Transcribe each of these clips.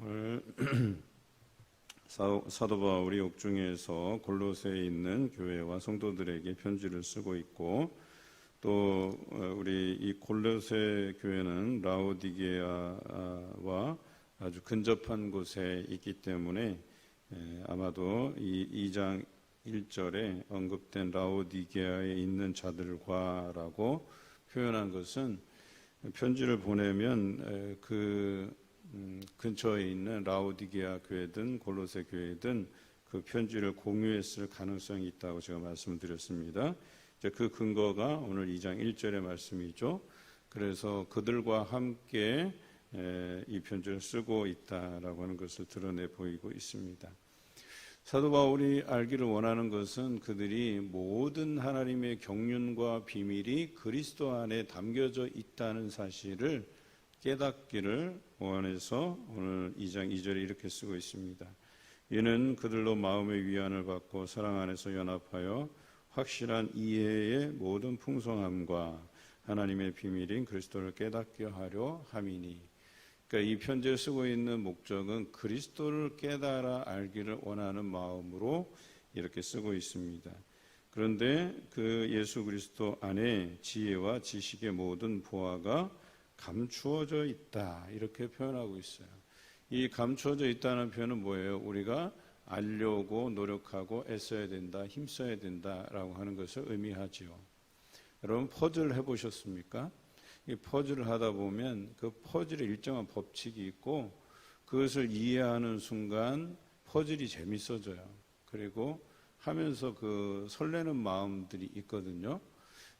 오늘 사- 사도 바울이 옥중에서 골로새에 있는 교회와 성도들에게 편지를 쓰고 있고 또 어, 우리 이 골로새 교회는 라오디게아와 아주 근접한 곳에 있기 때문에 에, 아마도 이 2장 1절에 언급된 라오디게아에 있는 자들과라고 표현한 것은 편지를 보내면 에, 그 음, 근처에 있는 라오디게아 교회든 골로새 교회든 그 편지를 공유했을 가능성이 있다고 제가 말씀을 드렸습니다. 이제 그 근거가 오늘 2장 1절의 말씀이죠. 그래서 그들과 함께 에, 이 편지를 쓰고 있다라고 하는 것을 드러내 보이고 있습니다. 사도 바울이 알기를 원하는 것은 그들이 모든 하나님의 경륜과 비밀이 그리스도 안에 담겨져 있다는 사실을 깨닫기를 원해서 오늘 2장 2절에 이렇게 쓰고 있습니다. 이는 그들로 마음의 위안을 받고 사랑 안에서 연합하여 확실한 이해의 모든 풍성함과 하나님의 비밀인 그리스도를 깨닫게 하려 함이니 그러니까 이 편지를 쓰고 있는 목적은 그리스도를 깨달아 알기를 원하는 마음으로 이렇게 쓰고 있습니다. 그런데 그 예수 그리스도 안에 지혜와 지식의 모든 보화가 감추어져 있다. 이렇게 표현하고 있어요. 이 감추어져 있다는 표현은 뭐예요? 우리가 알려고 노력하고 애써야 된다, 힘써야 된다라고 하는 것을 의미하지요. 여러분 퍼즐 해보셨습니까? 이 퍼즐을 하다 보면 그 퍼즐에 일정한 법칙이 있고 그것을 이해하는 순간 퍼즐이 재밌어져요. 그리고 하면서 그 설레는 마음들이 있거든요.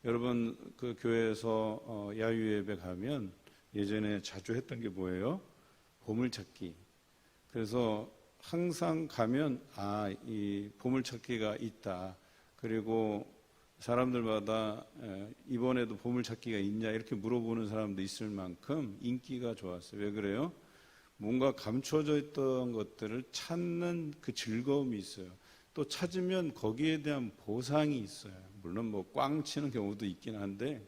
여러분 그 교회에서 어, 야유 예배 가면 예전에 자주 했던 게 뭐예요? 보물찾기. 그래서 항상 가면 아 이 보물찾기가 있다. 그리고 사람들마다 에, 이번에도 보물찾기가 있냐 이렇게 물어보는 사람도 있을 만큼 인기가 좋았어요. 왜 그래요? 뭔가 감춰져 있던 것들을 찾는 그 즐거움이 있어요. 또 찾으면 거기에 대한 보상이 있어요. 물론 뭐 꽝 치는 경우도 있긴 한데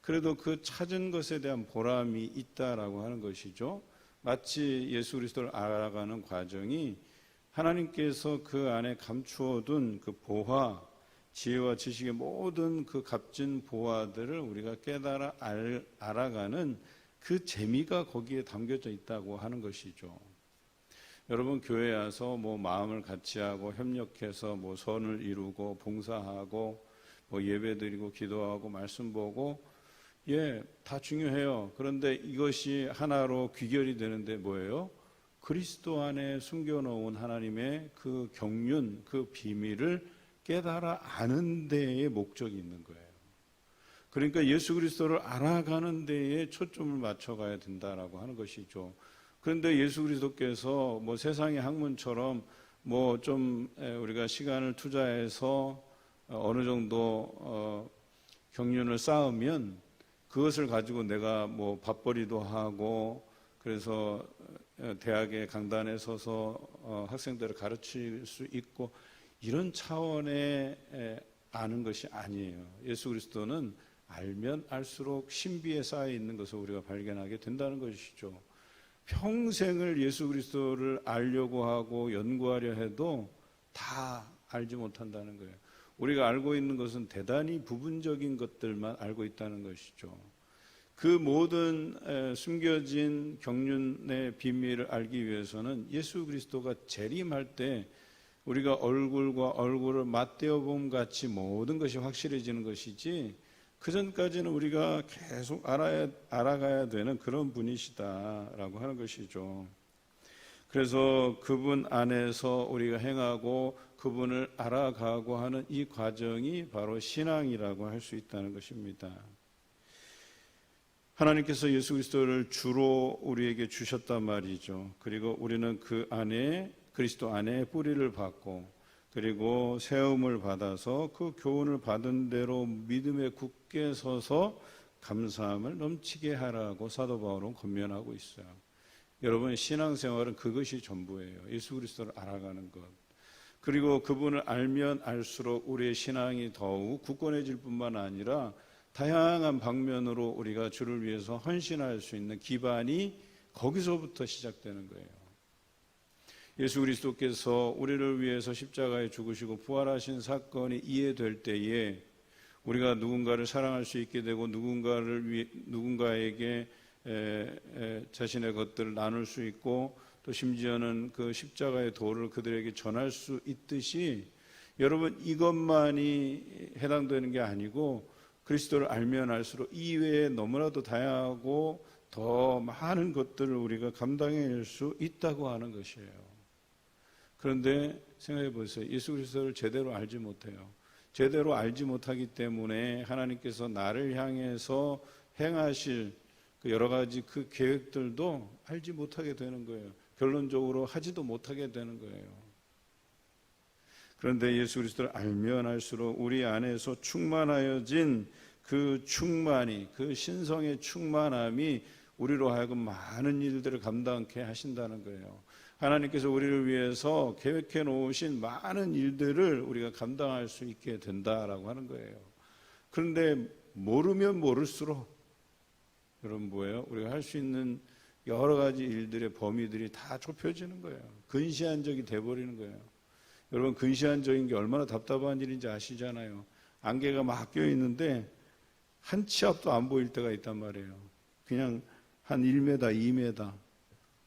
그래도 그 찾은 것에 대한 보람이 있다라고 하는 것이죠. 마치 예수 그리스도를 알아가는 과정이 하나님께서 그 안에 감추어둔 그 보화, 지혜와 지식의 모든 그 값진 보화들을 우리가 깨달아 알, 알아가는 그 재미가 거기에 담겨져 있다고 하는 것이죠. 여러분 교회 와서 뭐 마음을 같이 하고 협력해서 뭐 선을 이루고 봉사하고 뭐 예배 드리고 기도하고 말씀 보고 예, 다 중요해요. 그런데 이것이 하나로 귀결이 되는데 뭐예요? 그리스도 안에 숨겨놓은 하나님의 그 경륜, 그 비밀을 깨달아 아는 데에 목적이 있는 거예요. 그러니까 예수 그리스도를 알아가는 데에 초점을 맞춰가야 된다라고 하는 것이죠. 그런데 예수 그리스도께서 뭐 세상의 학문처럼 뭐 좀 우리가 시간을 투자해서 어느 정도 어 경륜을 쌓으면 그것을 가지고 내가 뭐 밥벌이도 하고 그래서 대학의 강단에 서서 어 학생들을 가르칠 수 있고 이런 차원의 아는 것이 아니에요. 예수 그리스도는 알면 알수록 신비에 쌓여 있는 것을 우리가 발견하게 된다는 것이죠. 평생을 예수 그리스도를 알려고 하고 연구하려 해도 다 알지 못한다는 거예요. 우리가 알고 있는 것은 대단히 부분적인 것들만 알고 있다는 것이죠. 그 모든 숨겨진 경륜의 비밀을 알기 위해서는 예수 그리스도가 재림할 때 우리가 얼굴과 얼굴을 맞대어 봄 같이 모든 것이 확실해지는 것이지 그 전까지는 우리가 계속 알아야, 알아가야 되는 그런 분이시다라고 하는 것이죠. 그래서 그분 안에서 우리가 행하고 그분을 알아가고 하는 이 과정이 바로 신앙이라고 할 수 있다는 것입니다. 하나님께서 예수 그리스도를 주로 우리에게 주셨단 말이죠. 그리고 우리는 그 안에 그리스도 안에 뿌리를 받고 그리고 세움을 받아서 그 교훈을 받은 대로 믿음에 굳게 서서 감사함을 넘치게 하라고 사도 바울은 권면하고 있어요. 여러분 신앙생활은 그것이 전부예요. 예수 그리스도를 알아가는 것. 그리고 그분을 알면 알수록 우리의 신앙이 더욱 굳건해질 뿐만 아니라 다양한 방면으로 우리가 주를 위해서 헌신할 수 있는 기반이 거기서부터 시작되는 거예요. 예수 그리스도께서 우리를 위해서 십자가에 죽으시고 부활하신 사건이 이해될 때에 우리가 누군가를 사랑할 수 있게 되고 누군가를 위, 누군가에게 에, 에, 자신의 것들을 나눌 수 있고 또 심지어는 그 십자가의 도를 그들에게 전할 수 있듯이 여러분 이것만이 해당되는 게 아니고 그리스도를 알면 알수록 이외에 너무나도 다양하고 더 많은 것들을 우리가 감당해낼 수 있다고 하는 것이에요. 그런데 생각해 보세요. 예수 그리스도를 제대로 알지 못해요. 제대로 알지 못하기 때문에 하나님께서 나를 향해서 행하실 그 여러 가지 그 계획들도 알지 못하게 되는 거예요. 결론적으로 하지도 못하게 되는 거예요. 그런데 예수 그리스도를 알면 알수록 우리 안에서 충만하여진 그 충만이, 그 신성의 충만함이 우리로 하여금 많은 일들을 감당케 하신다는 거예요. 하나님께서 우리를 위해서 계획해 놓으신 많은 일들을 우리가 감당할 수 있게 된다라고 하는 거예요. 그런데 모르면 모를수록 여러분 뭐예요? 우리가 할 수 있는 여러 가지 일들의 범위들이 다 좁혀지는 거예요. 근시안적이 돼버리는 거예요. 여러분 근시안적인 게 얼마나 답답한 일인지 아시잖아요. 안개가 막 껴 있는데 한 치 앞도 안 보일 때가 있단 말이에요. 그냥 한 1m, 2m.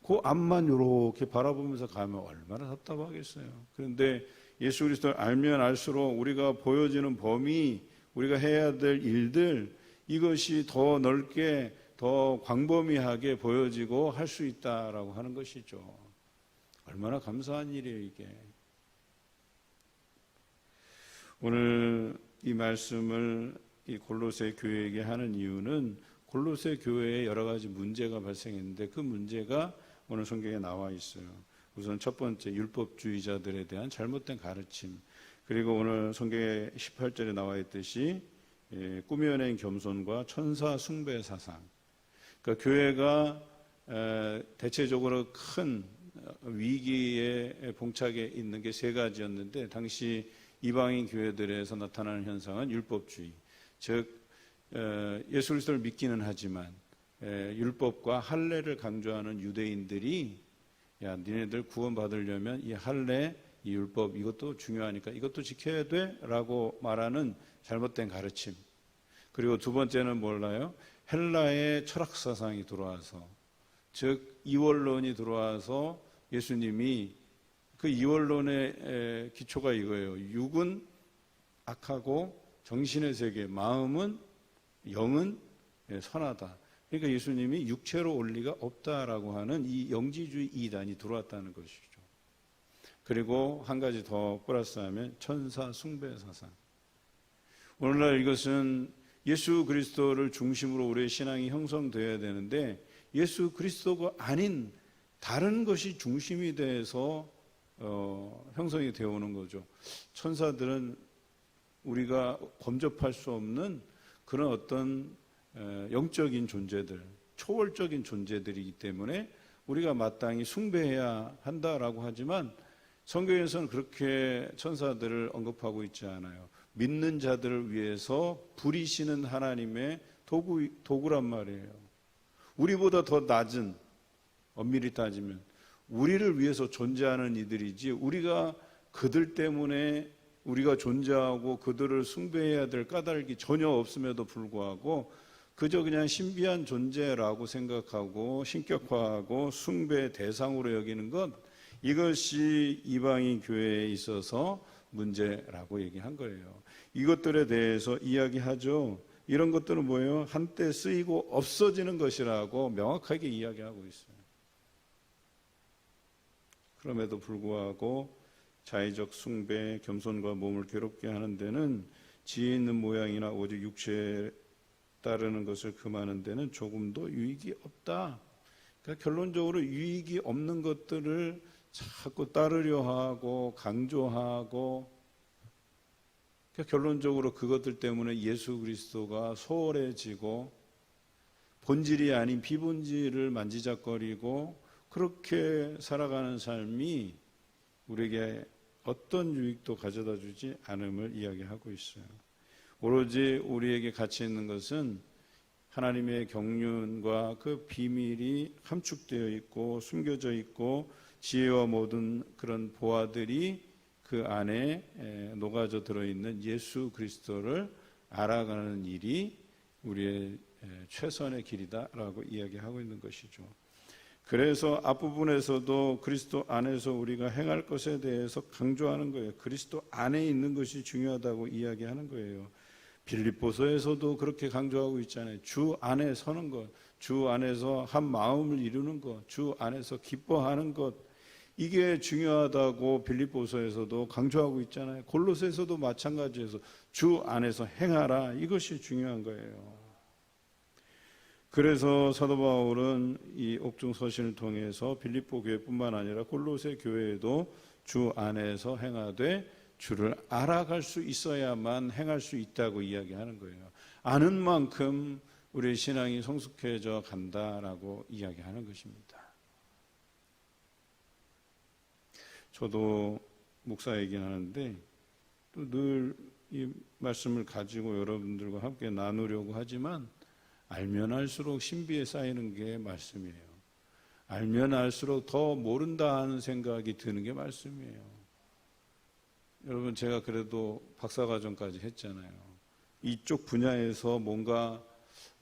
그 앞만 이렇게 바라보면서 가면 얼마나 답답하겠어요. 그런데 예수 그리스도를 알면 알수록 우리가 보여지는 범위, 우리가 해야 될 일들, 이것이 더 넓게, 더 광범위하게 보여지고 할 수 있다라고 하는 것이죠. 얼마나 감사한 일이에요, 이게. 오늘 이 말씀을 이 골로새 교회에게 하는 이유는 골로새 교회에 여러 가지 문제가 발생했는데 그 문제가 오늘 성경에 나와 있어요. 우선 첫 번째 율법주의자들에 대한 잘못된 가르침. 그리고 오늘 성경에 18절에 나와 있듯이 예, 꾸며낸 겸손과 천사 숭배 사상. 그러니까 교회가 에, 대체적으로 큰 위기에 봉착해 있는 게 세 가지였는데 당시 이방인 교회들에서 나타나는 현상은 율법주의. 즉 에, 예수 그리스도를 믿기는 하지만 에, 율법과 할례를 강조하는 유대인들이 야 니네들 구원 받으려면 이 할례, 이 율법 이것도 중요하니까 이것도 지켜야 돼라고 말하는 잘못된 가르침. 그리고 두 번째는 몰라요? 헬라의 철학 사상이 들어와서 즉 이원론이 들어와서 예수님이 그 이원론의 기초가 이거예요. 육은 악하고 정신의 세계, 마음은 영은 선하다. 그러니까 예수님이 육체로 올 리가 없다라고 하는 이 영지주의 이단이 들어왔다는 것이죠. 그리고 한 가지 더 플러스하면 천사 숭배 사상. 오늘날 이것은 예수 그리스도를 중심으로 우리의 신앙이 형성되어야 되는데 예수 그리스도가 아닌 다른 것이 중심이 돼서 어, 형성이 되어 오는 거죠. 천사들은 우리가 범접할 수 없는 그런 어떤 영적인 존재들, 초월적인 존재들이기 때문에 우리가 마땅히 숭배해야 한다라고 하지만 성경에서는 그렇게 천사들을 언급하고 있지 않아요. 믿는 자들을 위해서 부리시는 하나님의 도구, 도구란 말이에요. 우리보다 더 낮은, 엄밀히 따지면, 우리를 위해서 존재하는 이들이지, 우리가 그들 때문에 우리가 존재하고 그들을 숭배해야 될 까닭이 전혀 없음에도 불구하고 그저 그냥 신비한 존재라고 생각하고 신격화하고 숭배 대상으로 여기는 것 이것이 이방인 교회에 있어서 문제라고 얘기한 거예요. 이것들에 대해서 이야기하죠. 이런 것들은 뭐예요? 한때 쓰이고 없어지는 것이라고 명확하게 이야기하고 있어요. 그럼에도 불구하고 자의적 숭배, 겸손과 몸을 괴롭게 하는 데는 지혜 있는 모양이나 오직 육체에 따르는 것을 금하는 데는 조금도 유익이 없다. 그러니까 결론적으로 유익이 없는 것들을 자꾸 따르려 하고 강조하고 그러니까 결론적으로 그것들 때문에 예수 그리스도가 소홀해지고 본질이 아닌 비본질을 만지작거리고 그렇게 살아가는 삶이 우리에게 어떤 유익도 가져다 주지 않음을 이야기하고 있어요. 오로지 우리에게 가치 있는 것은 하나님의 경륜과 그 비밀이 함축되어 있고 숨겨져 있고 지혜와 모든 그런 보아들이 그 안에 에, 녹아져 들어있는 예수 그리스도를 알아가는 일이 우리의 에, 최선의 길이다라고 이야기하고 있는 것이죠. 그래서 앞부분에서도 그리스도 안에서 우리가 행할 것에 대해서 강조하는 거예요. 그리스도 안에 있는 것이 중요하다고 이야기하는 거예요. 빌립보서에서도 그렇게 강조하고 있잖아요. 주 안에 서는 것, 주 안에서 한 마음을 이루는 것, 주 안에서 기뻐하는 것, 이게 중요하다고 빌립보서에서도 강조하고 있잖아요. 골로새에서도 마찬가지에서 주 안에서 행하라 이것이 중요한 거예요. 그래서 사도 바울은 이 옥중 서신을 통해서 빌립보 교회뿐만 아니라 골로새 교회에도 주 안에서 행하되 주를 알아갈 수 있어야만 행할 수 있다고 이야기하는 거예요. 아는 만큼 우리의 신앙이 성숙해져 간다라고 이야기하는 것입니다. 저도 목사이긴 하는데 또 늘 이 말씀을 가지고 여러분들과 함께 나누려고 하지만 알면 알수록 신비에 쌓이는 게 말씀이에요. 알면 알수록 더 모른다 하는 생각이 드는 게 말씀이에요. 여러분 제가 그래도 박사과정까지 했잖아요. 이쪽 분야에서 뭔가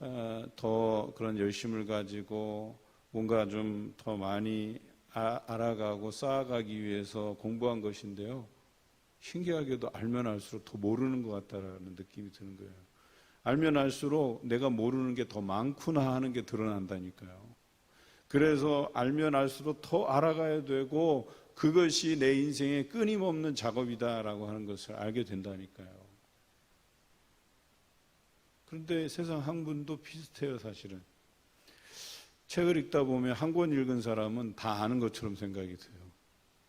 어, 더 그런 열심을 가지고 뭔가 좀 더 많이 아, 알아가고 쌓아가기 위해서 공부한 것인데요. 신기하게도 알면 알수록 더 모르는 것 같다라는 느낌이 드는 거예요. 알면 알수록 내가 모르는 게 더 많구나 하는 게 드러난다니까요. 그래서 알면 알수록 더 알아가야 되고 그것이 내 인생의 끊임없는 작업이다라고 하는 것을 알게 된다니까요. 그런데 세상 학문도 비슷해요, 사실은. 책을 읽다 보면 한 권 읽은 사람은 다 아는 것처럼 생각이 돼요.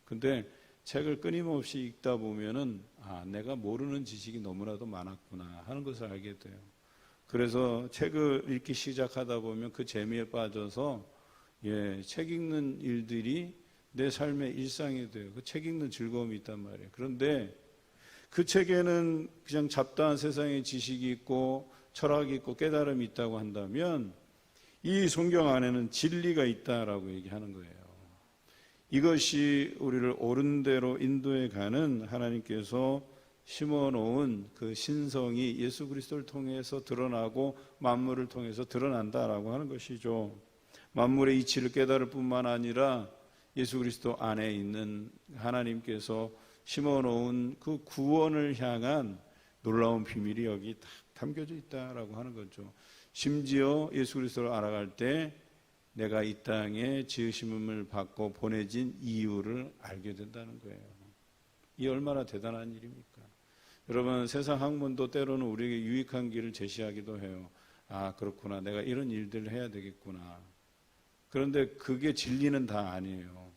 근데 책을 끊임없이 읽다 보면은 아, 내가 모르는 지식이 너무나도 많았구나 하는 것을 알게 돼요. 그래서 책을 읽기 시작하다 보면 그 재미에 빠져서 예, 책 읽는 일들이 내 삶의 일상이 돼요. 그 책 읽는 즐거움이 있단 말이에요. 그런데 그 책에는 그냥 잡다한 세상의 지식이 있고 철학이 있고 깨달음이 있다고 한다면 이 성경 안에는 진리가 있다라고 얘기하는 거예요. 이것이 우리를 옳은 대로 인도해 가는 하나님께서 심어 놓은 그 신성이 예수 그리스도를 통해서 드러나고 만물을 통해서 드러난다라고 하는 것이죠. 만물의 이치를 깨달을 뿐만 아니라 예수 그리스도 안에 있는 하나님께서 심어 놓은 그 구원을 향한 놀라운 비밀이 여기 딱 담겨져 있다라고 하는 거죠. 심지어 예수 그리스도를 알아갈 때 내가 이 땅에 지으심을 받고 보내진 이유를 알게 된다는 거예요. 이 얼마나 대단한 일입니까? 여러분 세상 학문도 때로는 우리에게 유익한 길을 제시하기도 해요. 아 그렇구나 내가 이런 일들을 해야 되겠구나. 그런데 그게 진리는 다 아니에요.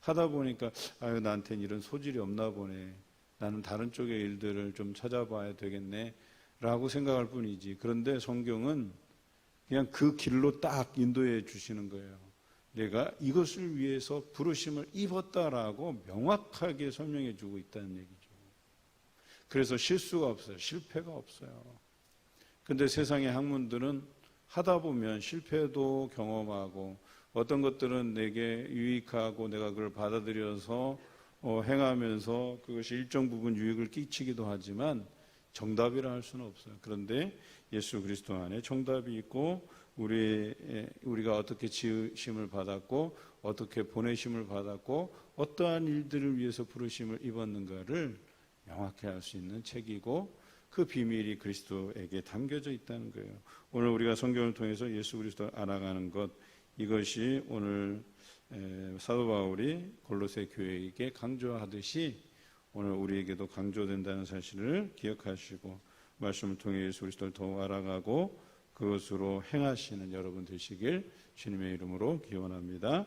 하다 보니까 아유 나한테는 이런 소질이 없나 보네. 나는 다른 쪽의 일들을 좀 찾아봐야 되겠네. 라고 생각할 뿐이지. 그런데 성경은 그냥 그 길로 딱 인도해 주시는 거예요. 내가 이것을 위해서 부르심을 입었다라고 명확하게 설명해 주고 있다는 얘기죠. 그래서 실수가 없어요. 실패가 없어요. 근데 세상의 학문들은 하다 보면 실패도 경험하고 어떤 것들은 내게 유익하고 내가 그걸 받아들여서 어, 행하면서 그것이 일정 부분 유익을 끼치기도 하지만 정답이라 할 수는 없어요. 그런데 예수 그리스도 안에 정답이 있고 우리 우리가 어떻게 지으심을 받았고 어떻게 보내심을 받았고 어떠한 일들을 위해서 부르심을 입었는가를 명확히 알 수 있는 책이고 그 비밀이 그리스도에게 담겨져 있다는 거예요. 오늘 우리가 성경을 통해서 예수 그리스도를 알아가는 것 이것이 오늘 사도 바울이 골로새 교회에게 강조하듯이 오늘 우리에게도 강조된다는 사실을 기억하시고 말씀을 통해 예수 그리스도를 더 알아가고 그것으로 행하시는 여러분 되시길 주님의 이름으로 기원합니다.